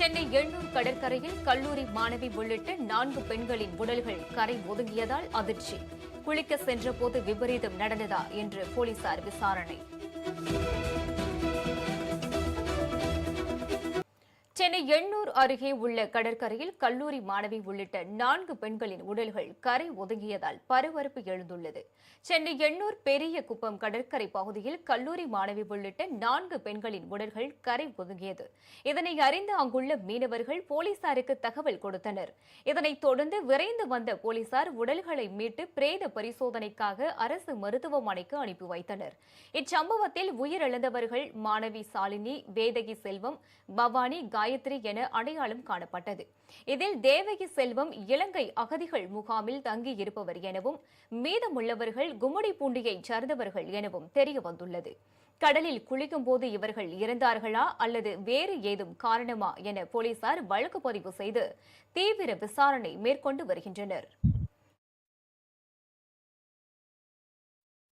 சென்னை எண்ணூர் கடற்கரையில் கல்லூரி மாணவி உள்ளிட்ட நான்கு பெண்களின் உடல்கள் கரை ஒதுங்கியதால் அதிர்ச்சி. குளிக்க சென்றபோது விபரீதம் நடந்ததா என்று போலீசார் விசாரணை. சென்னை எண்ணூர் அருகே உள்ள கடற்கரையில் கல்லூரி மாணவி உள்ளிட்ட நான்கு பெண்களின் உடல்கள் கரை ஒதுங்கியதால் பரபரப்பு எழுந்துள்ளது. சென்னை எண்ணூர் பெரிய குப்பம் கடற்கரை பகுதியில் கல்லூரி மாணவி உள்ளிட்ட நான்கு பெண்களின் உடல்கள் கரை ஒதுங்கியது. இதனை அறிந்து அங்குள்ள மீனவர்கள் போலீசாருக்கு தகவல் கொடுத்தனர். இதனைத் தொடர்ந்து விரைந்து வந்த போலீசார் உடல்களை மீட்டு பிரேத பரிசோதனைக்காக அரசு மருத்துவமனைக்கு அனுப்பி வைத்தனர். இச்சம்பவத்தில் உயிரிழந்தவர்கள் மாணவி சாலினி வேதகி செல்வம் பவானி காய் காயத்ரி என அடையாளம் காணப்பட்டது. இதில் தேவகி செல்வம் இலங்கை அகதிகள் முகாமில் தங்கியிருப்பவர் எனவும் மீதமுள்ளவர்கள் குமுடி பூண்டியை சார்ந்தவர்கள் எனவும் தெரிய வந்துள்ளது கடலில் குளிக்கும் போது இவர்கள் இறந்தார்களா அல்லது வேறு ஏதும் காரணமா என போலீசார் வழக்கு பதிவு செய்து தீவிர விசாரணை மேற்கொண்டு வருகின்றனர்.